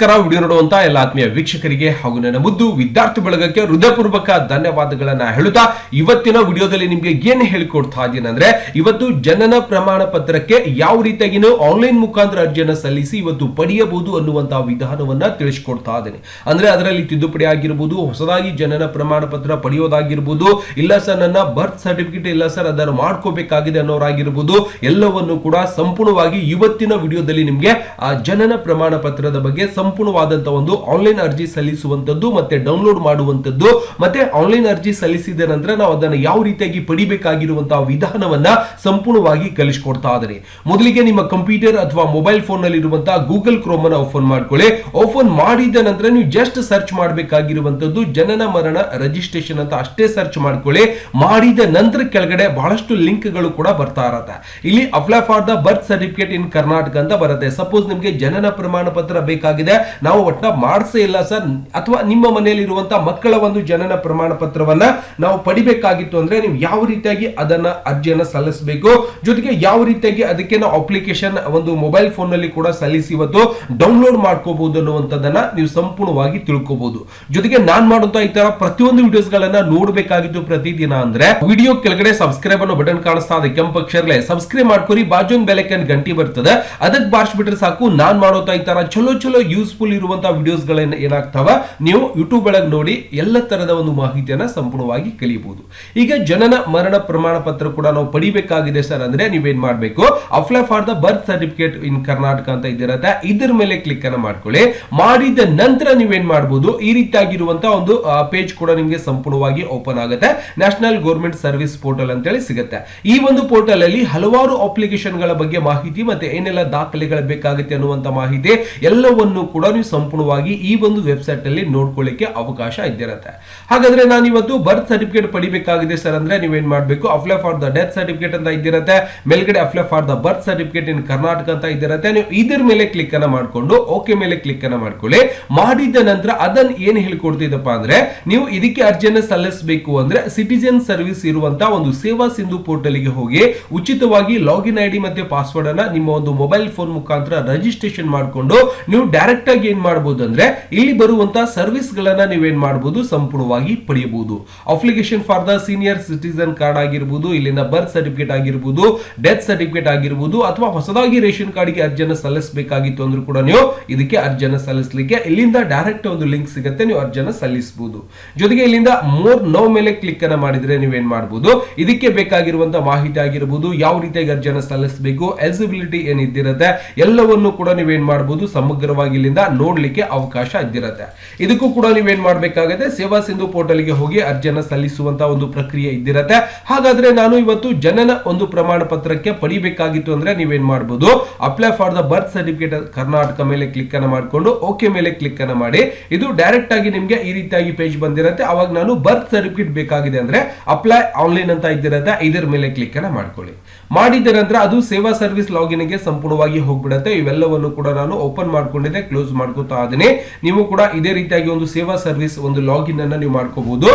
ನಮಸ್ಕಾರ, ವಿಡಿಯೋ ನೋಡುವಂತ ಎಲ್ಲ ಆತ್ಮೀಯ ವೀಕ್ಷಕರಿಗೆ ಹಾಗೂ ನನ್ನ ಮುದ್ದು ವಿದ್ಯಾರ್ಥಿ ಬಳಗಕ್ಕೆ ಹೃದಯಪೂರ್ವಕ ಧನ್ಯವಾದಗಳನ್ನ ಹೇಳುತ್ತಾ ಇವತ್ತಿನ ವಿಡಿಯೋದಲ್ಲಿ ನಿಮ್ಗೆ ಏನ್ ಹೇಳಿಕೊಡ್ತಾ ಇದ್ದೀನಿ ಅಂದ್ರೆ ಇವತ್ತು ಜನನ ಪ್ರಮಾಣ ಪತ್ರಕ್ಕೆ ಯಾವ ರೀತಿಯಾಗಿ ಆನ್ಲೈನ್ ಮುಖಾಂತರ ಅರ್ಜಿಯನ್ನು ಸಲ್ಲಿಸಿ ಇವತ್ತು ಪಡೆಯಬಹುದು ಅನ್ನುವಂತಹ ವಿಧಾನವನ್ನ ತಿಳಿಸ್ಕೊಡ್ತಾ ಇದ್ದೀನಿ ಅಂದ್ರೆ ಅದರಲ್ಲಿ ತಿದ್ದುಪಡಿ ಆಗಿರ್ಬೋದು, ಹೊಸದಾಗಿ ಜನನ ಪ್ರಮಾಣ ಪತ್ರ ಪಡೆಯೋದಾಗಿರ್ಬೋದು, ಇಲ್ಲ ಸರ್, ನನ್ನ ಬರ್ತ್ ಸರ್ಟಿಫಿಕೇಟ್ ಇಲ್ಲ ಸರ್, ಅದನ್ನು ಮಾಡ್ಕೋಬೇಕಾಗಿದೆ ಅನ್ನೋರಾಗಿರ್ಬೋದು, ಎಲ್ಲವನ್ನು ಕೂಡ ಸಂಪೂರ್ಣವಾಗಿ ಇವತ್ತಿನ ವಿಡಿಯೋದಲ್ಲಿ ನಿಮ್ಗೆ ಆ ಜನನ ಪ್ರಮಾಣ ಪತ್ರದ ಬಗ್ಗೆ ಸಂಪೂರ್ಣವಾದಂತಹ ಒಂದು ಆನ್ಲೈನ್ ಅರ್ಜಿ ಸಲ್ಲಿಸುವಂತದ್ದು ಮತ್ತೆ ಡೌನ್ಲೋಡ್ ಮಾಡುವಂತದ್ದು ಮತ್ತೆ ಆನ್ಲೈನ್ ಅರ್ಜಿ ಸಲ್ಲಿಸಿದ ನಂತರ ನಾವು ಅದನ್ನು ಯಾವ ರೀತಿಯಾಗಿ ಪಡಿಬೇಕಾಗಿರುವಂತಹ ವಿಧಾನವನ್ನ ಸಂಪೂರ್ಣವಾಗಿ ಕಲಿಸ್ಕೊಡ್ತಾ ಇದ್ದಾರೆ. ಮೊದಲಿಗೆ ನಿಮ್ಮ ಕಂಪ್ಯೂಟರ್ ಅಥವಾ ಮೊಬೈಲ್ ಫೋನ್ನಲ್ಲಿ ಇರುವಂತಹ ಗೂಗಲ್ ಕ್ರೋಮ್ ಅನ್ನು ಓಪನ್ ಮಾಡ್ಕೊಳ್ಳಿ. ಓಪನ್ ಮಾಡಿದ ನಂತರ ನೀವು ಜಸ್ಟ್ ಸರ್ಚ್ ಮಾಡಬೇಕಾಗಿರುವಂತದ್ದು ಜನನ ಮರಣ ರಿಜಿಸ್ಟ್ರೇಷನ್ ಅಂತ ಅಷ್ಟೇ ಸರ್ಚ್ ಮಾಡ್ಕೊಳ್ಳಿ. ಮಾಡಿದ ನಂತರ ಕೆಳಗಡೆ ಬಹಳಷ್ಟು ಲಿಂಕ್ಗಳು ಕೂಡ ಬರ್ತಾ ಇರತ್ತೆ. ಇಲ್ಲಿ apply for the birth certificate in Karnataka ಅಂತ ಬರುತ್ತೆ. ಸಪೋಸ್ ನಿಮಗೆ ಜನನ ಪ್ರಮಾಣ ಪತ್ರ ಬೇಕಾಗಿದೆ. ನಾವು ಒಟ್ಟ ಮಾಡಿಸೇ ಇಲ್ಲ ಸರ್. ಅಥವಾ ನಿಮ್ಮ ಮನೆಯಲ್ಲಿ ಇರುವಂತಹ ಮಕ್ಕಳ ಒಂದು ಜನನ ಪ್ರಮಾಣ ಪತ್ರವನ್ನ ನಾವು ಪಡಿಬೇಕಾಗಿತ್ತು ಅಂದ್ರೆ ನೀವು ಯಾವ ರೀತಿಯಾಗಿ ಅದನ್ನ ಅರ್ಜಿಯನ್ನ ಸಲ್ಲಿಸಬೇಕು? ಜೊತೆಗೆ ಯಾವ ರೀತಿಯಾಗಿ ಅದಕ್ಕೆ ನಾವು ಅಪ್ಲಿಕೇಶನ್ ಒಂದು ಮೊಬೈಲ್ ಫೋನ್ನಲ್ಲಿ ಕೂಡ ಸಲ್ಲಿಸಿ ಇವತ್ತು ಡೌನ್ಲೋಡ್ ಮಾಡ್ಕೋಬಹುದು ಅನ್ನುವಂಥದ್ದನ್ನ ನೀವು ಸಂಪೂರ್ಣವಾಗಿ ತಿಳ್ಕೋಬಹುದು. ಜೊತೆಗೆ ನಾನ್ ಮಾಡುತ್ತಾ ಈ ತರ ಪ್ರತಿಯೊಂದು ವಿಡಿಯೋಸ್ ಗಳನ್ನ ನೋಡಬೇಕಾಗಿತ್ತು ಪ್ರತಿದಿನ ಅಂದ್ರೆ ವಿಡಿಯೋ ಕೆಳಗಡೆ ಸಬ್ಸ್ಕ್ರೈಬ್ ಅನ್ನೋ ಬಟನ್ ಕಾಣಿಸ್ತಾ ಇದೆ, ಕೆಂಪು ಅಕ್ಷರಲೆ ಸಬ್ಸ್ಕ್ರೈಬ್ ಮಾಡ್ಕೊರಿ, ಬಾಜು ಬೆಲೆಕನ್ ಗಂಟಿ ಬರ್ತದೆ. ಅದಕ್ಕೆ ಬಾರಿಸ್ಬಿಟ್ರೆ ಸಾಕು, ನಾನ್ ಮಾಡೋತಾ ಈ ತರ ಚಲೋ ಚಲೋ ಯೂಸ್ಫುಲ್ ಇರುವಂತಹ ವಿಡಿಯೋಸ್ ಗಳನ್ನ ಏನಾಗ್ತಾವ? ನೀವು ಯೂಟ್ಯೂಬ್ ಒಳಗೆ ನೋಡಿ ಎಲ್ಲ ತರದ ಒಂದು ಮಾಹಿತಿಯನ್ನ ಸಂಪೂರ್ಣವಾಗಿ ಕಲಿಯಬಹುದು. ಈಗ ಜನನ ಮರಣ ಪ್ರಮಾಣ ಪತ್ರ ಕೂಡ ನಾವು ಪಡಿಬೇಕಾಗಿದೆ ಸರ್ ಅಂದ್ರೆ ನೀವೇನ್ ಮಾಡಬೇಕು? Apply for the birth certificate in Karnataka ಅಂತ ಇದಿರತ್ತೆ. ಇದ್ರ ಮೇಲೆ ಕ್ಲಿಕ್ ಅನ್ನ ಮಾಡ್ಕೊಳ್ಳಿ. ಮಾಡಿದ ನಂತರ ನೀವೇನ್ ಮಾಡಬಹುದು ಈ ರೀತಿಯಾಗಿರುವಂತಹ ಒಂದು ಪೇಜ್ ಕೂಡ ನಿಮಗೆ ಸಂಪೂರ್ಣವಾಗಿ ಓಪನ್ ಆಗುತ್ತೆ. ನ್ಯಾಷನಲ್ ಗೌರ್ಮೆಂಟ್ ಸರ್ವಿಸ್ ಪೋರ್ಟಲ್ ಅಂತೇಳಿ ಸಿಗುತ್ತೆ. ಈ ಒಂದು ಪೋರ್ಟಲ್ ಅಲ್ಲಿ ಹಲವಾರು ಅಪ್ಲಿಕೇಶನ್ಗಳ ಬಗ್ಗೆ ಮಾಹಿತಿ ಮತ್ತೆ ಏನೆಲ್ಲ ದಾಖಲೆಗಳು ಬೇಕಾಗುತ್ತೆ ಅನ್ನುವಂತ ಮಾಹಿತಿ ಎಲ್ಲವನ್ನು ಕೂಡ ನೀವು ಸಂಪೂರ್ಣವಾಗಿ ಈ ಒಂದು ವೆಬ್ಸೈಟ್ ಅಲ್ಲಿ ನೋಡ್ಕೊಳ್ಳಿಕ್ಕೆ ಅವಕಾಶ ಇದ್ದಿರುತ್ತೆ. ಹಾಗಾದ್ರೆ ನಾನು ಇವತ್ತು ಬರ್ತ್ ಸರ್ಟಿಫಿಕೇಟ್ ಪಡಿಬೇಕಾಗಿದೆ ಸರ್ ಅಂದ್ರೆ ನೀವೇನ್ ಮಾಡಬೇಕು? Apply for the death certificate ಅಂತ ಇದ್ದಿರುತ್ತೆ, ಮೇಲ್ಗಡೆ apply for the birth certificate in Karnataka ಅಂತ ಇದ್ದಿರುತ್ತೆ, ನೀವು ಇದರ ಮೇಲೆ ಕ್ಲಿಕ್ ಅನ್ನ ಮಾಡ್ಕೊಂಡು ಓಕೆ ಮೇಲೆ ಕ್ಲಿಕ್ ಅನ್ನ ಮಾಡ್ಕೊಳ್ಳಿ. ಮಾಡಿದ ನಂತರ ಅದನ್ನ ಏನ್ ಹೇಳ್ಕೊಡ್ತಿದ್ದಪ್ಪ ಅಂದ್ರೆ, ನೀವು ಇದಕ್ಕೆ ಅರ್ಜಿಯನ್ನ ಸಲ್ಲಿಸಬೇಕು ಅಂದ್ರೆ ಸಿಟಿಜನ್ ಸರ್ವಿಸ್ ಇರುವಂತಹ ಒಂದು ಸೇವಾ ಸಿಂಧು ಪೋರ್ಟಲ್ಗೆ ಹೋಗಿ ಉಚಿತವಾಗಿ ಲಾಗಿನ್ ಐಡಿ ಮತ್ತೆ ಪಾಸ್ವರ್ಡ್ ಅನ್ನ ನಿಮ್ಮ ಒಂದು ಮೊಬೈಲ್ ಫೋನ್ ಮುಖಾಂತರ ರಿಜಿಸ್ಟ್ರೇಷನ್ ಮಾಡಿಕೊಂಡು, ನೀವು ಡೈರೆಕ್ಟ್ ಆಗಿ ಏನ್ ಮಾಡಬಹುದು ಅಂದ್ರೆ ಇಲ್ಲಿ ಬರುವಂತಹ ಸರ್ವಿಸ್ ಗಳನ್ನ ನೀವೇನ್ ಮಾಡಬಹುದು ಸಂಪೂರ್ಣವಾಗಿ ಪಡೆಯಬಹುದು. Application for the senior citizen card ಆಗಿರ್ಬೋದು ಇಲ್ಲಿನ ಬರ್ತ್ ಸರ್ಟಿಫಿಕೇಟ್ ಆಗಿರ್ಬೋದು ಡೆತ್ ಸರ್ಟಿಫಿಕೇಟ್ ಆಗಿರ್ಬೋದು, ಅಥವಾ ಹೊಸದಾಗಿ ರೇಷನ್ ಕಾರ್ಡ್ಗೆ ಅರ್ಜಿಯನ್ನು ಸಲ್ಲಿಸಬೇಕಾಗಿತ್ತು ಅಂದ್ರೂ ಕೂಡ ನೀವು ಇದಕ್ಕೆ ಅರ್ಜಿಯನ್ನು ಸಲ್ಲಿಸಲಿಕ್ಕೆ ಇಲ್ಲಿಂದ ಡೈರೆಕ್ಟ್ ಒಂದು ಲಿಂಕ್ ಸಿಗುತ್ತೆ, ನೀವು ಅರ್ಜಿಯನ್ನು ಸಲ್ಲಿಸಬಹುದು ಜೊತೆಗೆ ಇಲ್ಲಿಂದ ಮೋರ್ ನೋ ಮೇಲೆ ಕ್ಲಿಕ್ ಅನ್ನ ಮಾಡಿದ್ರೆ ನೀವೇನ್ ಮಾಡಬಹುದು ಇದಕ್ಕೆ ಬೇಕಾಗಿರುವಂತಹ ಮಾಹಿತಿ ಆಗಿರಬಹುದು ಯಾವ ರೀತಿಯಾಗಿ ಅರ್ಜಿಯನ್ನು ಸಲ್ಲಿಸಬೇಕು ಎಲಿಜಿಬಿಲಿಟಿ ಏನಿದ್ದಿರುತ್ತೆ, ಎಲ್ಲವನ್ನು ಕೂಡ ನೀವೇನ್ ಮಾಡಬಹುದು ಸಮಗ್ರವಾಗಿ ಇಲ್ಲಿಂದ ನೋಡ್ಲಿಕ್ಕೆ ಅವಕಾಶ ಇದ್ದಿರುತ್ತೆ. ಇದಕ್ಕೂ ಕೂಡ ನೀವೇನ್ ಮಾಡಬೇಕಾಗುತ್ತೆ? ಸೇವಾ ಸಿಂಧು ಪೋರ್ಟಲ್ಗೆ ಹೋಗಿ ಅರ್ಜಿಯನ್ನು ಸಲ್ಲಿಸುವಂತ ಒಂದು ಪ್ರಕ್ರಿಯೆ ಇದ್ದಿರತ್ತೆ. ಹಾಗಾದ್ರೆ ನಾನು ಇವತ್ತು ಜನನ ಒಂದು ಪ್ರಮಾಣ ಪತ್ರಕ್ಕೆ ಪಡಿಬೇಕಾಗಿತ್ತು ಅಂದ್ರೆ ನೀವೇನ್ ಮಾಡಬಹುದು apply for the birth certificate Karnataka ಮೇಲೆ ಕ್ಲಿಕ್ ಅನ್ನ ಮಾಡಿಕೊಂಡು ಓಕೆ ಮೇಲೆ ಕ್ಲಿಕ್ ಅನ್ನ ಮಾಡಿ. ಇದು ಡೈರೆಕ್ಟ್ ಆಗಿ ನಿಮ್ಗೆ ಈ ರೀತಿಯಾಗಿ ಪೇಜ್ ಬಂದಿರತ್ತೆ. ಅವಾಗ ನಾನು ಬರ್ತ್ ಸರ್ಟಿಫಿಕೇಟ್ ಬೇಕಾಗಿದೆ ಅಂದ್ರೆ ಅಪ್ಲೈ ಆನ್ಲೈನ್ ಅಂತ ಇದ್ದಿರತ್ತೆ. ಇದರ ಮೇಲೆ ಕ್ಲಿಕ್ ಅನ್ನ ಮಾಡ್ಕೊಳ್ಳಿ. ಮಾಡಿದ ನಂತರ ಅದು ಸೇವಾ ಸರ್ವಿಸ್ ಲಾಗಿನ್ಗೆ ಸಂಪೂರ್ಣವಾಗಿ ಹೋಗ್ಬಿಡುತ್ತೆ. ಇವೆಲ್ಲವನ್ನು ಕೂಡ ನಾನು ಓಪನ್ ಮಾಡ್ಕೊಂಡಿದ್ದೆ. ಮಾಡ್ಕೋತಾ ಅದನ್ನೇ ನೀವು ಕೂಡ ಇದೇ ರೀತಿಯಾಗಿ ಒಂದು ಸೇವಾ ಸರ್ವಿಸ್ ಒಂದು ಲಾಗಿನ್ ಅನ್ನ ನೀವು ಮಾಡ್ಕೋಬಹುದು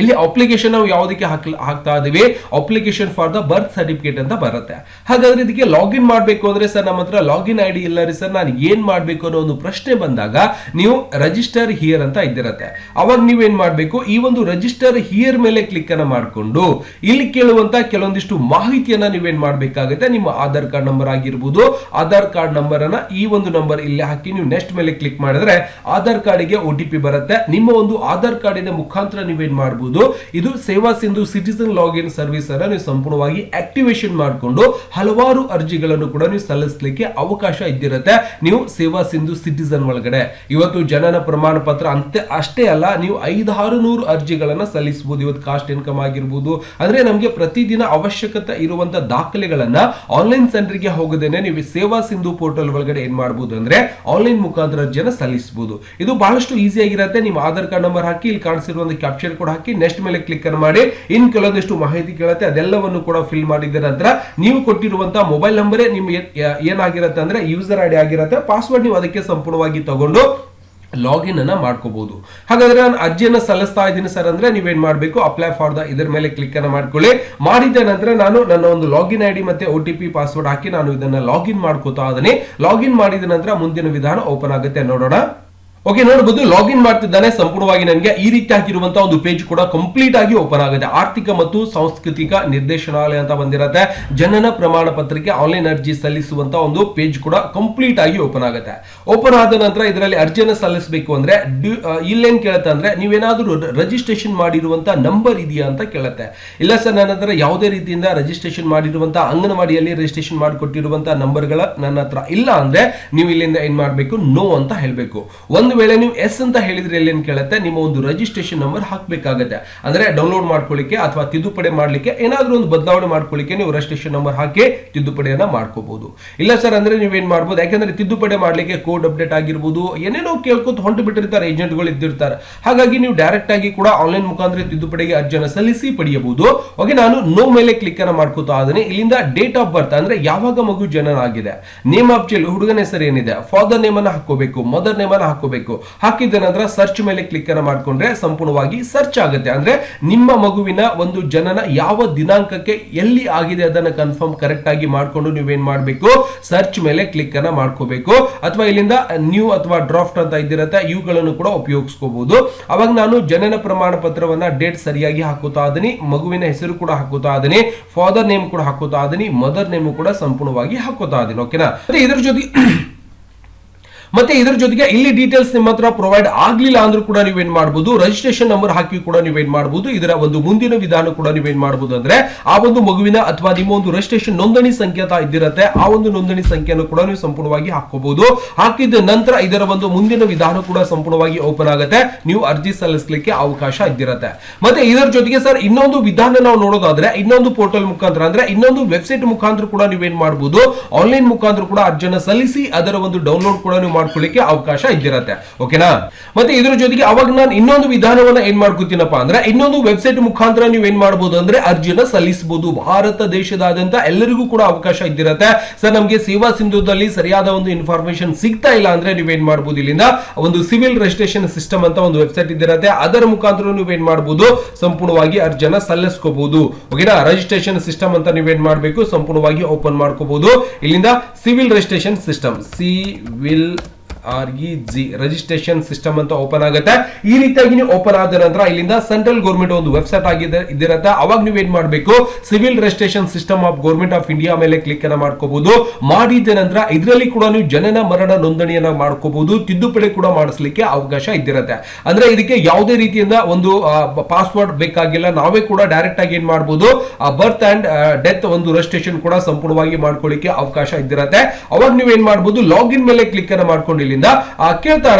ಇಲ್ಲಿ ಅಪ್ಲಿಕೇಶನ್ ನಾವು ಯಾವುದಕ್ಕೆ ಹಾಕ್ ಹಾಕ್ತಾ ಇದೀವಿ? Application for the birth certificate ಅಂತ ಬರುತ್ತೆ. ಹಾಗಾದ್ರೆ ಇದಕ್ಕೆ ಲಾಗಿನ್ ಮಾಡಬೇಕು ಅಂದ್ರೆ ಸರ್ ನಮ್ಮ ಹತ್ರ ಲಾಗಿನ್ ಐ ಡಿ ಇಲ್ಲ ರೀ ಸರ್, ನಾನು ಏನ್ ಮಾಡಬೇಕು ಅನ್ನೋ ಒಂದು ಪ್ರಶ್ನೆ ಬಂದಾಗ ನೀವು ರಿಜಿಸ್ಟರ್ ಹಿಯರ್ ಅಂತ ಇದ್ದಿರತ್ತೆ. ಅವಾಗ ನೀವೇನ್ ಮಾಡಬೇಕು? ಈ ಒಂದು ರಿಜಿಸ್ಟರ್ ಹಿಯರ್ ಮೇಲೆ ಕ್ಲಿಕ್ ಅನ್ನ ಮಾಡಿಕೊಂಡು ಇಲ್ಲಿ ಕೇಳುವಂತ ಕೆಲವೊಂದಿಷ್ಟು ಮಾಹಿತಿಯನ್ನ ನೀವೇನ್ ಮಾಡಬೇಕಾಗುತ್ತೆ? ನಿಮ್ಮ ಆಧಾರ್ ಕಾರ್ಡ್ ನಂಬರ್ ಆಗಿರ್ಬೋದು, ಆಧಾರ್ ಕಾರ್ಡ್ ನಂಬರ್ ಅನ್ನ ಈ ಒಂದು ನಂಬರ್ ಇಲ್ಲಿ ಹಾಕಿ ನೀವು ನೆಕ್ಸ್ಟ್ ಮೇಲೆ ಕ್ಲಿಕ್ ಮಾಡಿದ್ರೆ ಆಧಾರ್ ಕಾರ್ಡ್ಗೆ ಒ ಟಿ ಪಿ ಬರುತ್ತೆ. ನಿಮ್ಮ ಒಂದು ಆಧಾರ್ ಕಾರ್ಡಿನ ಮುಖಾಂತರ ನೀವೇನ್ ಮಾಡಬಹುದು ಇದು ಸೇವಾ ಸಿಂಧು ಸಿಟಿಸನ್ ಲಾಗಿನ್ ಸರ್ವಿಸ್ ಅನ್ನ ನೀವು ಸಂಪೂರ್ಣವಾಗಿ ಆಕ್ಟಿವೇಶನ್ ಮಾಡಿಕೊಂಡು ಹಲವಾರು ಅರ್ಜಿಗಳನ್ನು ಕೂಡ ನೀವು ಸಲ್ಲಿಸಲಿಕ್ಕೆ ಅವಕಾಶ ಇದ್ದಿರುತ್ತೆ. ನೀವು ಸೇವಾ ಸಿಂಧು ಸಿಟಿಸನ್ ಒಳಗಡೆ. ಇವತ್ತು ಜನನ ಪ್ರಮಾಣ ಪತ್ರ ಅಂತೆ ಅಷ್ಟೇ ಅಲ್ಲ, ನೀವು ಐದಾರು ನೂರು ಅರ್ಜಿಗಳನ್ನ ಸಲ್ಲಿಸಬಹುದು. ಇವತ್ತು ಕಾಸ್ಟ್ ಇನ್ಕಮ್ ಆಗಿರ್ಬೋದು. ಅಂದ್ರೆ ನಮಗೆ ಪ್ರತಿದಿನ ಅವಶ್ಯಕತೆ ಇರುವಂತಹ ದಾಖಲೆಗಳನ್ನ ಆನ್ಲೈನ್ ಸೆಂಟರ್ಗೆ ಹೋಗದೇನೆ ನೀವು ಸೇವಾ ಸಿಂಧು ಪೋರ್ಟಲ್ ಒಳಗಡೆ ಏನ್ ಮಾಡಬಹುದು ಅಂದ್ರೆ ಆನ್ಲೈನ್ ಮುಖಾಂತರ ಅರ್ಜಿಯನ್ನು ಸಲ್ಲಿಸಬಹುದು. ಇದು ಬಹಳಷ್ಟು ಈಸಿ ಆಗಿರುತ್ತೆ. ನಿಮ್ಮ ಆಧಾರ್ ಕಾರ್ಡ್ ನಂಬರ್ ಹಾಕಿ ಇಲ್ಲಿ ಕಾಣಿಸಿರುವ ಕ್ಯಾಪ್ಚರ್ ಕೂಡ ಹಾಕಿ ನೆಕ್ಸ್ಟ್ ಮೇಲೆ ಕ್ಲಿಕ್ ಅನ್ನು ಮಾಡಿ. ಇನ್ ಕೆಲವೊಂದಿಷ್ಟು ಮಾಹಿತಿ ಕೇಳುತ್ತೆ, ಅದೆಲ್ಲವನ್ನು ಕೂಡ ಫಿಲ್ ಮಾಡಿದ ನಂತರ ನೀವು ಕೊಟ್ಟಿರುವಂತಹ ಮೊಬೈಲ್ ನಂಬರೇ ನಿಮ್ ಏನಾಗಿರುತ್ತೆ ಅಂದ್ರೆ ಯೂಸರ್ ಐಡಿ ಆಗಿರುತ್ತೆ ಪಾಸ್ವರ್ಡ್ ನೀವು ಅದಕ್ಕೆ ಸಂಪೂರ್ಣವಾಗಿ ತಗೊಂಡು ಲಾಗಿನ್ ಅನ್ನ ಮಾಡ್ಕೋಬಹುದು ಹಾಗಾದ್ರೆ ನಾನು ಅರ್ಜಿಯನ್ನ ಸಲ್ಲಿಸ್ತಾ ಇದ್ದೀನಿ ಸರ್ ಅಂದ್ರೆ ನೀವೇನ್ ಮಾಡಬೇಕು? ಅಪ್ಲೈ ಫಾರ್ ದ ಇದರ ಮೇಲೆ ಕ್ಲಿಕ್ ಅನ್ನ ಮಾಡ್ಕೊಳ್ಳಿ. ಮಾಡಿದ ನಂತರ ನಾನು ನನ್ನ ಒಂದು ಲಾಗಿನ್ ಐಡಿ ಮತ್ತೆ ಒ ಟಿ ಪಿ ಪಾಸ್ವರ್ಡ್ ಹಾಕಿ ನಾನು ಇದನ್ನ ಲಾಗಿನ್ ಮಾಡ್ಕೋತಾ ಇದ್ದೀನಿ. ಲಾಗಿನ್ ಮಾಡಿದ ನಂತರ ಮುಂದಿನ ವಿಧಾನ ಓಪನ್ ಆಗುತ್ತೆ, ನೋಡೋಣ. ಓಕೆ ನೋಡಬಹುದು ಲಾಗಿನ್ ಮಾಡ್ತಿದ್ದಾನೆ, ಸಂಪೂರ್ಣವಾಗಿ ನನಗೆ ಈ ರೀತಿ ಹಾಕಿರುವಂತಹ ಒಂದು ಪೇಜ್ ಕೂಡ ಕಂಪ್ಲೀಟ್ ಆಗಿ ಓಪನ್ ಆಗುತ್ತೆ. ಆರ್ಥಿಕ ಮತ್ತು ಸಾಂಸ್ಕೃತಿಕ ನಿರ್ದೇಶನಾಲಯ ಅಂತ ಬಂದಿರತ್ತೆ. ಜನನ ಪ್ರಮಾಣ ಪತ್ರಕ್ಕೆ ಆನ್ಲೈನ್ ಅರ್ಜಿ ಸಲ್ಲಿಸುವಂತ ಒಂದು ಪೇಜ್ ಕೂಡ ಕಂಪ್ಲೀಟ್ ಆಗಿ ಓಪನ್ ಆಗುತ್ತೆ. ಓಪನ್ ಆದ ನಂತರ ಇದರಲ್ಲಿ ಅರ್ಜಿಯನ್ನು ಸಲ್ಲಿಸಬೇಕು ಅಂದ್ರೆ ಇಲ್ಲೇನ್ ಕೇಳುತ್ತೆ ಅಂದ್ರೆ, ನೀವೇನಾದ್ರೂ ರಿಜಿಸ್ಟ್ರೇಷನ್ ಮಾಡಿರುವಂತ ನಂಬರ್ ಇದೆಯಾ ಅಂತ ಕೇಳುತ್ತೆ. ಇಲ್ಲ ಸರ್, ನನ್ನ ಹತ್ರ ಯಾವುದೇ ರೀತಿಯಿಂದ ರಿಜಿಸ್ಟ್ರೇಷನ್ ಮಾಡಿರುವಂತ, ಅಂಗನವಾಡಿಯಲ್ಲಿ ರಿಜಿಸ್ಟ್ರೇಷನ್ ಮಾಡಿಕೊಟ್ಟಿರುವಂತ ನಂಬರ್ಗಳ ನನ್ನ ಹತ್ರ ಇಲ್ಲ ಅಂದ್ರೆ ನೀವು ಇಲ್ಲಿಂದ ಏನ್ ಮಾಡಬೇಕು? ನೋ ಅಂತ ಹೇಳಬೇಕು. ಒಂದು ವೇಳೆ ನೀವು ಎಸ್ ಅಂತ ಹೇಳಿದ್ರೆ ಏನ್ ಕೇಳುತ್ತೆ? ನಿಮ್ಮ ಒಂದು ರಿಜಿಸ್ಟ್ರೇಷನ್ ನಂಬರ್ ಹಾಕ್ಬೇಕಾಗತ್ತೆ. ಅಂದ್ರೆ ಡೌನ್ಲೋಡ್ ಮಾಡ್ಕೊಳ್ಳಿಕ್ಕೆ ಅಥವಾ ತಿದ್ದುಪಡಿ ಮಾಡ್ಲಿಕ್ಕೆ ಏನಾದರೂ ಒಂದು ಬದಲಾವಣೆ ಮಾಡ್ಕೊಳ್ಳಿಕ್ಕೆ ನೀವು ರಿಜಿಸ್ಟ್ರೇಷನ್ ನಂಬರ್ ಹಾಕಿ ತಿದ್ದುಪಡಿಯನ್ನ ಮಾಡ್ಕೋಬಹುದು ಇಲ್ಲ ಸರ್ ಅಂದ್ರೆ ನೀವೇನ್ ಮಾಡ್ಬೋದು? ಯಾಕಂದ್ರೆ ತಿದ್ದುಪಡಿ ಮಾಡ್ಲಿಕ್ಕೆ ಕೋಡ್ ಅಪ್ಡೇಟ್ ಆಗಿರ್ಬೋದು, ಏನೇನೋ ಕೇಳ್ಕೊತ ಹೊಂಟು ಬಿಟ್ಟಿರ್ತಾರೆ ಏಜೆಂಟ್ಗಳು ಇದ್ದಿರ್ತಾರೆ. ಹಾಗಾಗಿ ನೀವು ಡೈರೆಕ್ಟ್ ಆಗಿ ಕೂಡ ಆನ್ಲೈನ್ ಮುಖಾಂತರ ತಿದ್ದುಪಡಿಗೆ ಅರ್ಜಿಯನ್ನು ಸಲ್ಲಿಸಿ ಪಡೆಯಬಹುದು. ಓಕೆ, ನಾನು ನೋ ಮೇಲೆ ಕ್ಲಿಕ್ ಅನ್ನ ಮಾಡ್ಕೋತಾ ಇದ್ದೀನಿ. ಇಲ್ಲಿಂದ ಡೇಟ್ ಆಫ್ ಬರ್ತ್ ಅಂದ್ರೆ ಯಾವಾಗ ಮಗು ಜನನ ಆಗಿದೆ ನೇಮ್ ಆಫ್ ಚೈಲ್ಡ್ ಹುಡುಗನ ಹೆಸರು ಏನಿದೆ? ಫಾದರ್ ನೇಮ್ ಅನ್ನ ಹಾಕೋಬೇಕು ಮದರ್ ನೇಮ್ ಅನ್ನ ಹಾಕೋಬೇಕು ಹಾಕಿದ ನಂತರ ಸರ್ಚ್ ಮೇಲೆ ಕ್ಲಿಕ್ ಅನ್ನ ಮಾಡ್ಕೊಂಡ್ರೆ ಸಂಪೂರ್ಣವಾಗಿ ಸರ್ಚ್ ಆಗುತ್ತೆ. ಅಂದ್ರೆ ನಿಮ್ಮ ಮಗುವಿನ ಒಂದು ಜನನ ಯಾವ ದಿನಾಂಕಕ್ಕೆ ಎಲ್ಲಿ ಆಗಿದೆ ಅದನ್ನ ಕನ್ಫರ್ಮ್ ಕರೆಕ್ಟ್ ಆಗಿ ಮಾಡಿಕೊಂಡು ನೀವೇನ್ ಮಾಡಬೇಕು? ಸರ್ಚ್ ಮೇಲೆ ಕ್ಲಿಕ್ ಅನ್ನ ಮಾಡ್ಕೋಬೇಕು. ಅಥವಾ ಇಲ್ಲಿಂದ ನ್ಯೂ ಅಥವಾ ಡ್ರಾಫ್ಟ್ ಅಂತ ಇದ್ದಿರತ್ತೆ, ಇವುಗಳನ್ನು ಕೂಡ ಉಪಯೋಗಿಸ್ಕೋಬಹುದು ಅವಾಗ ನಾನು ಜನನ ಪ್ರಮಾಣ ಪತ್ರವನ್ನ ಡೇಟ್ ಸರಿಯಾಗಿ ಹಾಕುತ್ತಾ ಇದೀನಿ, ಮಗುವಿನ ಹೆಸರು ಕೂಡ ಹಾಕುತ್ತಾ ಇದೀನಿ ಫಾದರ್ ನೇಮ್ ಕೂಡ ಹಾಕುತ್ತಾ ಇದೀನಿ ಮದರ್ ನೇಮ್ ಕೂಡ ಸಂಪೂರ್ಣವಾಗಿ ಹಾಕುತ್ತಾ ಇದೀನಿ ಓಕೆನಾ ಇದ್ರ ಜೊತೆಗೆ ಮತ್ತೆ ಇದ್ರ ಜೊತೆಗೆ ಇಲ್ಲಿ ಡೀಟೇಲ್ಸ್ ನಿಮ್ಮ ಹತ್ರ ಪ್ರೊವೈಡ್ ಆಗ್ಲಿಲ್ಲ ಅಂದ್ರೂ ಕೂಡ ನೀವೇನ್ ಮಾಡಬಹುದು ರಿಜಿಸ್ಟ್ರೇಷನ್ ನಂಬರ್ ಹಾಕಿ ಕೂಡ ನೀವೇನ್ ಮಾಡಬಹುದು ಇದರ ಒಂದು ಮುಂದಿನ ವಿಧಾನ ಕೂಡ ನೀವೇನ್ ಮಾಡಬಹುದು ಅಂದ್ರೆ ಆ ಒಂದು ಮಗುವಿನ ಅಥವಾ ನಿಮ್ಮ ಒಂದು ರಿಜಿಸ್ಟ್ರೇಷನ್ ನೋಂದಣಿ ಸಂಖ್ಯೆ ಇದ್ದಿರತ್ತೆ, ಆ ಒಂದು ನೋಂದಣಿ ಸಂಖ್ಯೆಯನ್ನು ಕೂಡ ನೀವು ಸಂಪೂರ್ಣವಾಗಿ ಹಾಕೋಬಹುದು ಹಾಕಿದ ನಂತರ ಇದರ ಒಂದು ಮುಂದಿನ ವಿಧಾನ ಕೂಡ ಸಂಪೂರ್ಣವಾಗಿ ಓಪನ್ ಆಗುತ್ತೆ, ನೀವು ಅರ್ಜಿ ಸಲ್ಲಿಸಲಿಕ್ಕೆ ಅವಕಾಶ ಇದ್ದಿರತ್ತೆ. ಮತ್ತೆ ಇದರ ಜೊತೆಗೆ ಸರ್ ಇನ್ನೊಂದು ವಿಧಾನ ನಾವು ನೋಡೋದಾದ್ರೆ, ಇನ್ನೊಂದು ಪೋರ್ಟಲ್ ಮುಖಾಂತರ ಅಂದ್ರೆ ಇನ್ನೊಂದು ವೆಬ್ಸೈಟ್ ಮುಖಾಂತರ ಕೂಡ ನೀವೇನ್ ಮಾಡಬಹುದು ಆನ್ಲೈನ್ ಮುಖಾಂತರ ಕೂಡ ಅರ್ಜಿಯನ್ನು ಸಲ್ಲಿಸಿ ಅದರ ಒಂದು ಡೌನ್ಲೋಡ್ ಕೂಡ ನೀವು ಮಾಡ್ಕೊಳ್ಳಿಕ್ಕೆ ಅವಕಾಶ ಇದ್ದಿರತ್ತೆ. ಓಕೆನಾ ಮತ್ತೆ ಇದ್ರ ಜೊತೆಗೆ ಅವಾಗ ನಾನು ಇನ್ನೊಂದು ವಿಧಾನವನ್ನ ಏನ್ ಮಾಡ್ಕೊತೀನಪ್ಪ ಅಂದ್ರೆ, ಇನ್ನೊಂದು ವೆಬ್ಸೈಟ್ ಮುಖಾಂತರ ನೀವು ಏನ್ ಮಾಡಬಹುದು ಅಂದ್ರೆ, ಅರ್ಜಿಯನ್ನ ಸಲ್ಲಿಸಬಹುದು ಭಾರತ ದೇಶದಾದ್ಯಂತ ಎಲ್ಲರಿಗೂ ಕೂಡ ಅವಕಾಶ ಇದ್ದಿರತ್ತೆ. ಸರ್, ನಮಗೆ ಸೇವಾ ಸಿಂಧುದಲ್ಲಿ ಸರಿಯಾದ ಒಂದು ಇನ್ಫಾರ್ಮೇಶನ್ ಸಿಗ್ತಾ ಇಲ್ಲ ಅಂದ್ರೆ ನೀವೇನ್ ಮಾಡಬಹುದು ಇಲ್ಲಿಂದ? ಒಂದು ಸಿವಿಲ್ ರಿಜಿಸ್ಟ್ರೇಷನ್ ಸಿಸ್ಟಮ್ ಅಂತ ಒಂದು ವೆಬ್ಸೈಟ್ ಇದ್ದಿರತ್ತೆ. ಅದರ ಮುಖಾಂತರ ನೀವೇನ್ ಮಾಡಬಹುದು ಸಂಪೂರ್ಣವಾಗಿ ಅರ್ಜಿಯನ್ನ ಸಲ್ಲಿಸ್ಕೋಬಹುದು ಓಕೆನಾ ರಿಜಿಸ್ಟ್ರೇಷನ್ ಸಿಸ್ಟಮ್ ಅಂತ ನೀವೇನ್ ಮಾಡಬೇಕು? ಸಂಪೂರ್ಣವಾಗಿ ಓಪನ್ ಮಾಡ್ಕೋಬಹುದು ಇಲ್ಲಿಂದ civil registration system civil R E G registration system ಅಂತ ಓಪನ್ ಆಗುತ್ತೆ. ಈ ರೀತಿಯಾಗಿ ನೀವು ಓಪನ್ ಆದ ನಂತರ ಇಲ್ಲಿಂದ ಸೆಂಟ್ರಲ್ ಗೌರ್ಮೆಂಟ್ ಒಂದು ವೆಬ್ಸೈಟ್ ಆಗಿದೆ ಇದಿರತ್ತೆ ಅವಾಗ ನೀವು ಏನ್ ಮಾಡಬೇಕು? Civil registration system of government of India ಮೇಲೆ ಕ್ಲಿಕ್ ಅನ್ನ ಮಾಡ್ಕೋಬಹುದು ಮಾಡಿದ ನಂತರ ಇದರಲ್ಲಿ ಕೂಡ ನೀವು ಜನನ ಮರಣ ನೋಂದಣಿಯನ್ನ ಮಾಡ್ಕೋಬಹುದು ತಿದ್ದುಪಡಿ ಕೂಡ ಮಾಡಿಸ್ಲಿಕ್ಕೆ ಅವಕಾಶ ಇದ್ದಿರತ್ತೆ. ಅಂದ್ರೆ ಇದಕ್ಕೆ ಯಾವುದೇ ರೀತಿಯಿಂದ ಒಂದು ಪಾಸ್ವರ್ಡ್ ಬೇಕಾಗಿಲ್ಲ. ನಾವೇ ಕೂಡ ಡೈರೆಕ್ಟ್ ಆಗಿ ಏನ್ ಮಾಡಬಹುದು ಬರ್ತ್ ಅಂಡ್ ಡೆತ್ ಒಂದು ರಿಜಿಸ್ಟ್ರೇಷನ್ ಕೂಡ ಸಂಪೂರ್ಣವಾಗಿ ಮಾಡ್ಕೊಳ್ಳಿಕ್ಕೆ ಅವಕಾಶ ಇದ್ದಿರತ್ತೆ. ಅವಾಗ ನೀವು ಏನ್ ಮಾಡಬಹುದು ಲಾಗಿನ್ ಮೇಲೆ ಕ್ಲಿಕ್ ಅನ್ನ ಮಾಡ್ಕೊಂಡು ಆ, ಕೇಳ್ತಾ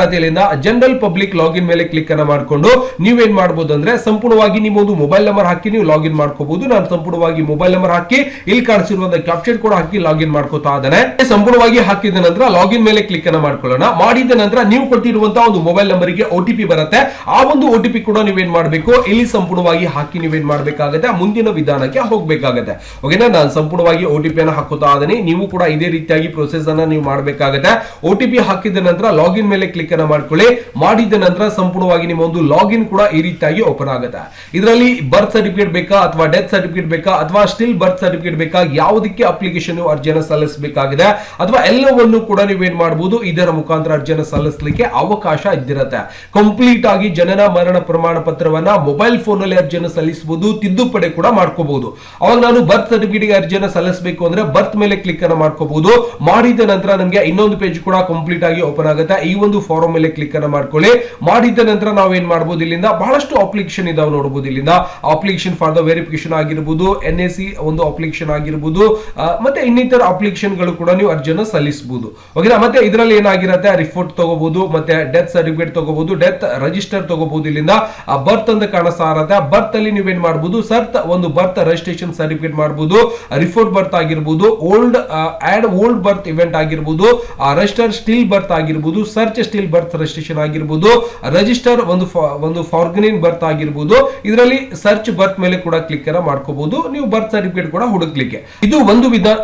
ಜನರಲ್ ಪಬ್ಲಿಕ್ ಲಾಗಿನ್ ಮೇಲೆ ಕ್ಲಿಕ್ ಅನ್ನ ಮಾಡ್ಕೊಂಡು ನೀವೇನ್ ಮಾಡಬಹುದು ಅಂದ್ರೆ ಸಂಪೂರ್ಣವಾಗಿ ನಿಮ್ಮ ಒಂದು ಮೊಬೈಲ್ ನಂಬರ್ ಹಾಕಿ ನೀವು ಲಾಗಿನ್ ಮಾಡ್ಕೋಬಹುದು ನಾನು ಸಂಪೂರ್ಣವಾಗಿ ಮೊಬೈಲ್ ನಂಬರ್ ಹಾಕಿ ಇಲ್ಲಿ ಕಾಣಿಸಿರುವಂತಹ ಕ್ಯಾಪ್ಚರ್ ಕೂಡ ಹಾಕಿ ಲಾಗಿನ್ ಮಾಡ್ಕೋತಾ ಇದ್ದಾನೆ. ಸಂಪೂರ್ಣವಾಗಿ ಹಾಕಿದ ನಂತರ ಲಾಗಿನ್ ಮೇಲೆ ಕ್ಲಿಕ್ ಅನ್ನ ಮಾಡ್ಕೊಳ್ಳೋಣ. ಮಾಡಿದ ನಂತರ ನೀವು ಕೊಟ್ಟಿರುವಂತಹ ಒಂದು ಮೊಬೈಲ್ ನಂಬರ್ಗೆ ಒ ಟಿ ಪಿ ಬರುತ್ತೆ. ಆ ಒಂದು ಒ ಕೂಡ ನೀವೇನ್ ಮಾಡಬೇಕು? ಇಲ್ಲಿ ಸಂಪೂರ್ಣವಾಗಿ ಹಾಕಿ ನೀವೇನ್ ಮಾಡಬೇಕಾಗುತ್ತೆ? ಮುಂದಿನ ವಿಧಾನಕ್ಕೆ ಹೋಗಬೇಕಾಗುತ್ತೆ. ಓಕೆನಾ ನಾನು ಸಂಪೂರ್ಣವಾಗಿ ಒ ಟಿ ಅನ್ನ ಹಾಕುತ್ತಾ ಇದ್ದೀನಿ. ನೀವು ಕೂಡ ಇದೇ ರೀತಿಯಾಗಿ ಪ್ರೊಸೆಸ್ ಅನ್ನ ನೀವು ಮಾಡಬೇಕಾಗತ್ತೆ. ಒ ಹಾಕಿದ ನಂತರ ಲಾಗಿನ್ ಮೇಲೆ ಕ್ಲಿಕ್ ಅನ್ನ ಮಾಡ್ಕೊಳ್ಳಿ. ಮಾಡಿದ ನಂತರ ಸಂಪೂರ್ಣವಾಗಿ ನಿಮ್ಮ ಒಂದು ಲಾಗಿನ್ ಕೂಡ ಈ ರೀತಿಯಾಗಿ ಓಪನ್ ಆಗುತ್ತೆ. ಇದರಲ್ಲಿ ಬರ್ತ್ ಸರ್ಟಿಫಿಕೇಟ್ ಬೇಕಾ ಅಥವಾ ಡೆತ್ ಸರ್ಟಿಫಿಕೇಟ್ ಬೇಕಾ ಅಥವಾ ಸ್ಟಿಲ್ ಬರ್ತ್ ಸರ್ಟಿಫಿಕೇಟ್ ಬೇಕಾ ಯಾವುದಕ್ಕೆ ಅಪ್ಲಿಕೇಶನ್ ಅರ್ಜಿಯನ್ನು ಸಲ್ಲಿಸಬೇಕಾಗಿದೆ ಅಥವಾ ಎಲ್ಲವನ್ನು ಕೂಡ ನೀವೇನ್ ಮಾಡಬಹುದು ಇದರ ಮುಖಾಂತರ ಅರ್ಜಿಯನ್ನು ಸಲ್ಲಿಸಲಿಕ್ಕೆ ಅವಕಾಶ ಇದ್ದಿರತ್ತೆ. ಕಂಪ್ಲೀಟ್ ಆಗಿ ಜನನ ಮರಣ ಪ್ರಮಾಣ ಪತ್ರವನ್ನ ಮೊಬೈಲ್ ಫೋನ್ನಲ್ಲಿ ಅರ್ಜಿಯನ್ನು ಸಲ್ಲಿಸಬಹುದು, ತಿದ್ದುಪಡಿ ಕೂಡ ಮಾಡ್ಕೋಬಹುದು. ಅವಾಗ ನಾನು ಬರ್ತ್ ಸರ್ಟಿಫಿಕೇಟ್ ಅರ್ಜಿಯನ್ನು ಸಲ್ಲಿಸಬೇಕು ಅಂದ್ರೆ ಬರ್ತ್ ಮೇಲೆ ಕ್ಲಿಕ್ ಅನ್ನ ಮಾಡ್ಕೋಬಹುದು. ಮಾಡಿದ ನಂತರ ನಮಗೆ ಇನ್ನೊಂದು ಪೇಜ್ ಕೂಡ ಕಂಪ್ಲೀಟ್ ಆಗಿ ಓಪನ್ ಆಗುತ್ತೆ. ಈ ಒಂದು ಫಾರಂ ಮೇಲೆ ಕ್ಲಿಕ್ ಅನ್ನ ಮಾಡ್ಕೊಳ್ಳಿ. ಮಾಡಿದ ನಂತರ ನಾವೇನ್ ಮಾಡಬಹುದು ಇಲ್ಲಿಂದ? ಬಹಳಷ್ಟು ಅಪ್ಲಿಕೇಶನ್ ಇದಾವೆ ನೋಡಬಹುದು ಇಲ್ಲಿಂದ. ಅಪ್ಲಿಕೇಶನ್ ಫಾರ್ ದ ವೆರಿಫಿಕೇಶನ್ ಆಗಿರ್ಬೋದು ಎನ್ ಎ ಸಿ ಒಂದು ಅಪ್ಲಿಕೇಶನ್ ಆಗಿರ್ಬೋದು ಆ, ಮತ್ತೆ ಇನ್ನಿತರ ಅಪ್ಲಿಕೇಶನ್ಗಳು ಕೂಡ ನೀವು ಅರ್ಜಿಯನ್ನು ಸಲ್ಲಿಸಬಹುದು ಓಕೆನಾ ಮತ್ತೆ ಇದರಲ್ಲಿ ಏನಾಗಿರುತ್ತೆ? ರಿಪೋರ್ಟ್ ತಗೋಬಹುದು ಮತ್ತೆ ಡೆತ್ ಸರ್ಟಿಫಿಕೇಟ್ ತಗೋಬಹುದು ಡೆತ್ ರಿಜಿಸ್ಟರ್ ತಗೋಬಹುದು ಇಲ್ಲಿಂದ. ಬರ್ತ್ ಅಂತ ಕಾಣಿಸ್ತಾ ಇರುತ್ತೆ ಬರ್ತ್ ಅಲ್ಲಿ ನೀವೇನ್ ಮಾಡಬಹುದು ಸರ್ತ್ ಒಂದು ಬರ್ತ್ ರಿಜಿಸ್ಟ್ರೇಷನ್ ಸರ್ಟಿಫಿಕೇಟ್ ಮಾಡಬಹುದು ರಿಪೋರ್ಟ್ ಬರ್ತ್ ಆಗಿರ್ಬೋದು. Old add old birth event ಆಗಿರ್ಬೋದು. ರಿಜಿಸ್ಟರ್ ಸ್ಟಿಲ್ ಬರ್ತ್ ಆಗಿರ್ಬೋದು ಸರ್ಚ್ ಸ್ಟಿಲ್ ಬರ್ತ್ ರಿಜಿಸ್ಟ್ರೇಷನ್ ಆಗಿರ್ಬೋದು ರಿಜಿಸ್ಟರ್ ಒಂದು ಒಂದು ಫಾರ್ಗನಿನ್ ಬರ್ತ್ ಆಗಿರ್ಬೋದು, ಇದರಲ್ಲಿ ಸರ್ಚ್ ಬರ್ತ್ ಮೇಲೆ ಕೂಡ ಕ್ಲಿಕ್ ಮಾಡ್ಕೋಬಹುದು ನೀವು ಬರ್ತ್ ಸರ್ಟಿಫಿಕೇಟ್ ಕೂಡ ಹುಡುಕ್ಲಿಕ್ಕೆ. ಇದು ಒಂದು ವಿಧಾನ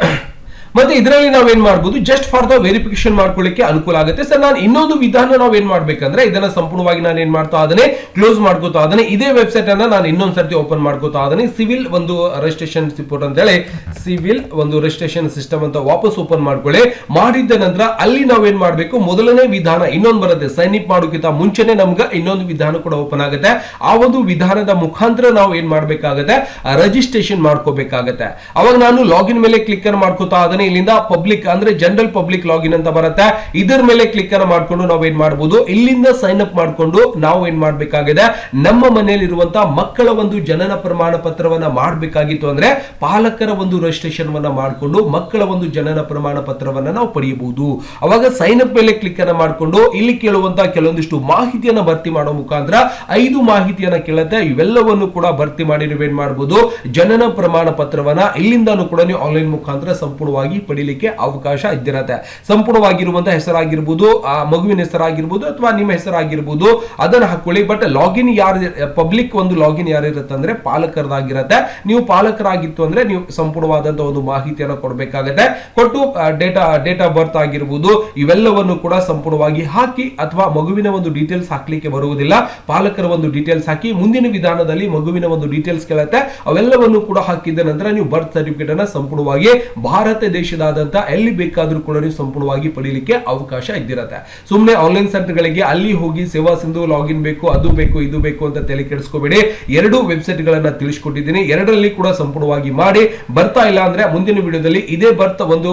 ಮತ್ತೆ ಇದರಲ್ಲಿ ನಾವೇನ್ ಮಾಡ್ಬೋದು? ಜಸ್ಟ್ ಫಾರ್ ದ ವೆರಿಫಿಕೇಶನ್ ಮಾಡ್ಕೊಳ್ಳಿಕ್ಕೆ ಅನುಕೂಲ ಆಗುತ್ತೆ. ಸರ್ ನಾನು ಇನ್ನೊಂದು ವಿಧಾನ ನಾವು ಏನ್ ಮಾಡ್ಬೇಕಂದ್ರೆ, ಇದನ್ನ ಸಂಪೂರ್ಣವಾಗಿ ನಾನು ಏನ್ ಮಾಡ್ತಾ ಅದನ್ನೇ ಕ್ಲೋಸ್ ಮಾಡ್ಕೋತಾ ಅದನ್ನೇ. ಇದೇ ವೆಬ್ಸೈಟ್ ಅನ್ನ ನಾನು ಇನ್ನೊಂದ್ಸರ್ತಿ ಓಪನ್ ಮಾಡ್ಕೋತಾ ಅದನ್ನೇ. ಸಿವಿಲ್ ಒಂದು ರಿಜಿಸ್ಟ್ರೇಷನ್ ರಿಪೋರ್ಟ್ ಅಂತ ಹೇಳಿ ಸಿವಿಲ್ ಒಂದು ರಿಜಿಸ್ಟ್ರೇಷನ್ ಸಿಸ್ಟಮ್ ಅಂತ ವಾಪಸ್ ಓಪನ್ ಮಾಡ್ಕೊಳ್ಳಿ. ಮಾಡಿದ ನಂತರ ಅಲ್ಲಿ ನಾವೇನ್ ಮಾಡ್ಬೇಕು? ಮೊದಲನೇ ವಿಧಾನ ಇನ್ನೊಂದು ಬರುತ್ತೆ. ಸೈನ್ ಅಪ್ ಮಾಡೋಕ್ಕಿಂತ ಮುಂಚೆನೆ ನಮ್ಗೆ ಇನ್ನೊಂದು ವಿಧಾನ ಕೂಡ ಓಪನ್ ಆಗುತ್ತೆ. ಆ ಒಂದು ವಿಧಾನದ ಮುಖಾಂತರ ನಾವು ಏನ್ ಮಾಡ್ಬೇಕಾಗತ್ತೆ? ರಿಜಿಸ್ಟ್ರೇಷನ್ ಮಾಡ್ಕೋಬೇಕಾಗತ್ತೆ. ಅವಾಗ ನಾನು ಲಾಗಿನ್ ಮೇಲೆ ಕ್ಲಿಕ್ ಮಾಡ್ಕೋತಾ ಅದನ್ನೇ. ಇಲ್ಲಿಂದ ಪಬ್ಲಿಕ್ ಅಂದ್ರೆ ಜನರಲ್ ಪಬ್ಲಿಕ್ ಲಾಗಿನ್ ಅಂತ ಬರುತ್ತೆ. ಇದರ ಮೇಲೆ ಕ್ಲಿಕ್ ಅನ್ನು ಮಾಡ್ಕೊಂಡು ನಾವು ಏನ್ ಮಾಡಬಹುದು ಇಲ್ಲಿಂದ ಸೈನ್ ಅಪ್ ಮಾಡ್ಕೊಂಡು ನಾವು ಏನ್ ಮಾಡಬೇಕಾಗಿದೆ? ನಮ್ಮ ಮನೆಯಲ್ಲಿ ಇರುವಂತಹ ಮಕ್ಕಳ ಒಂದು ಜನನ ಪ್ರಮಾಣ ಪತ್ರವನ್ನ ಮಾಡಬೇಕಾಗಿತ್ತು ಅಂದ್ರೆ ಪಾಲಕರ ಒಂದು ರಿಜಿಸ್ಟ್ರೇಷನ್ ವನ್ನ ಮಾಡಿಕೊಂಡು ಮಕ್ಕಳ ಒಂದು ಜನನ ಪ್ರಮಾಣ ಪತ್ರವನ್ನ ನಾವು ಪಡೆಯಬಹುದು. ಅವಾಗ ಸೈನ್ ಅಪ್ ಮೇಲೆ ಕ್ಲಿಕ್ ಅನ್ನ ಮಾಡಿಕೊಂಡು ಇಲ್ಲಿ ಕೇಳುವಂತಹ ಕೆಲವೊಂದಿಷ್ಟು ಮಾಹಿತಿಯನ್ನ ಭರ್ತಿ ಮಾಡೋ ಮುಖಾಂತರ ಐದು ಮಾಹಿತಿಯನ್ನ ಕೇಳುತ್ತೆ ಇವೆಲ್ಲವನ್ನು ಕೂಡ ಭರ್ತಿ ಮಾಡಿ ನೀವೇನ್ ಮಾಡಬಹುದು ಜನನ ಪ್ರಮಾಣ ಪತ್ರವನ್ನ ಇಲ್ಲಿಂದಾನು ಕೂಡ ನೀವು ಆನ್ಲೈನ್ ಮುಖಾಂತರ ಸಂಪೂರ್ಣವಾಗಿ ಪಡಿಲಿಕ್ಕೆ ಅವಕಾಶ ಇದ್ದಿರತ್ತೆ. ಸಂಪೂರ್ಣವಾಗಿರುವಂತಹ ಹೆಸರಾಗಿರ್ಬೋದು, ಆ ಮಗುವಿನ ಹೆಸರಾಗಿರ್ಬೋದು ಅಥವಾ ನಿಮ್ಮ ಹೆಸರಾಗಿರ್ಬೋದು, ಅದನ್ನ ಹಾಕೊಳ್ಳಿ. ಬಟ್ ಲಾಗಿನ್ ಯಾರು ಪಬ್ಲಿಕ್ ಒಂದು ಲಾಗಿನ್ ಯಾರಿರುತ್ತೆ ಅಂದ್ರೆ ಪಾಲಕರದಾಗಿರತ್ತೆ. ನೀವು ಪಾಲಕರಾಗಿತ್ತು ಅಂದ್ರೆ ನೀವು ಸಂಪೂರ್ಣವಾದಂತಹ ಒಂದು ಮಾಹಿತಿಯನ್ನು ಕೊಡಬೇಕಾಗತ್ತೆ. ಕೊಟ್ಟು ಡೇಟಾ ಡೇಟ್ ಆಫ್ ಬರ್ತ್ ಆಗಿರ್ಬೋದು, ಇವೆಲ್ಲವನ್ನು ಕೂಡ ಸಂಪೂರ್ಣವಾಗಿ ಹಾಕಿ ಅಥವಾ ಮಗುವಿನ ಒಂದು ಡೀಟೇಲ್ಸ್ ಹಾಕ್ಲಿಕ್ಕೆ ಬರುವುದಿಲ್ಲ. ಪಾಲಕರ ಒಂದು ಡೀಟೇಲ್ಸ್ ಹಾಕಿ ಮುಂದಿನ ವಿಧಾನದಲ್ಲಿ ಮಗುವಿನ ಒಂದು ಡೀಟೇಲ್ಸ್ ಕೇಳುತ್ತೆ. ಅವೆಲ್ಲವನ್ನು ಕೂಡ ಹಾಕಿದ ನಂತರ ನೀವು ಬರ್ತ್ ಸರ್ಟಿಫಿಕೇಟ್ ಅನ್ನ ಸಂಪೂರ್ಣವಾಗಿ ಭಾರತ ದೇಶದಾದಂತ ಎಲ್ಲಿ ಬೇಕಾದರೂ ಕೂಡ ನೀವು ಸಂಪೂರ್ಣವಾಗಿ ಪಡೀಲಿಕ್ಕೆ ಅವಕಾಶ ಇದ್ದಿರತ್ತೆ. ಸುಮ್ಮನೆ ಆನ್ಲೈನ್ ಸೆಂಟರ್ಗಳಿಗೆ ಅಲ್ಲಿ ಹೋಗಿ ಸೇವಾ ಸಿಂಧು ಲಾಗಿನ್ ಬೇಕು, ಅದು ಬೇಕು, ಇದು ಬೇಕು ಅಂತ ತಲೆ ಕೆಡಿಸ್ಕೋಬೇಡಿ. ಎರಡು ವೆಬ್ಸೈಟ್ಗಳನ್ನು ತಿಳಿಸ್ಕೊಟ್ಟಿದ್ದೀನಿ. ಎರಡರಲ್ಲಿ ಕೂಡ ಸಂಪೂರ್ಣವಾಗಿ ಮಾಡಿ. ಬರ್ತಾ ಇಲ್ಲ ಅಂದ್ರೆ ಮುಂದಿನ ವಿಡಿಯೋದಲ್ಲಿ ಇದೇ ಬರ್ತ್ ಒಂದು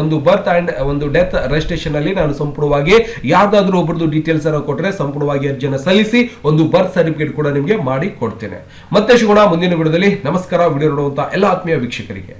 ಒಂದು ಬರ್ತ್ ಅಂಡ್ ಒಂದು ಡೆತ್ ರಿಜಿಸ್ಟ್ರೇಷನ್ ಅಲ್ಲಿ ನಾನು ಸಂಪೂರ್ಣವಾಗಿ ಯಾರ್ದಾದ್ರೂ ಒಬ್ಬರದು ಡೀಟೇಲ್ಸ್ ಅನ್ನು ಕೊಟ್ಟರೆ ಸಂಪೂರ್ಣವಾಗಿ ಅರ್ಜಿಯನ್ನು ಸಲ್ಲಿಸಿ ಒಂದು ಬರ್ತ್ ಸರ್ಟಿಫಿಕೇಟ್ ಕೂಡ ನಿಮಗೆ ಮಾಡಿ ಕೊಡ್ತೇನೆ. ಮತ್ತೆ ಶುಗುಣ ಮುಂದಿನ ವಿಡಿಯೋದಲ್ಲಿ. ನಮಸ್ಕಾರ. ವಿಡಿಯೋ ನೋಡುವಂತ ಎಲ್ಲ ಆತ್ಮೀಯ ವೀಕ್ಷಕರಿಗೆ.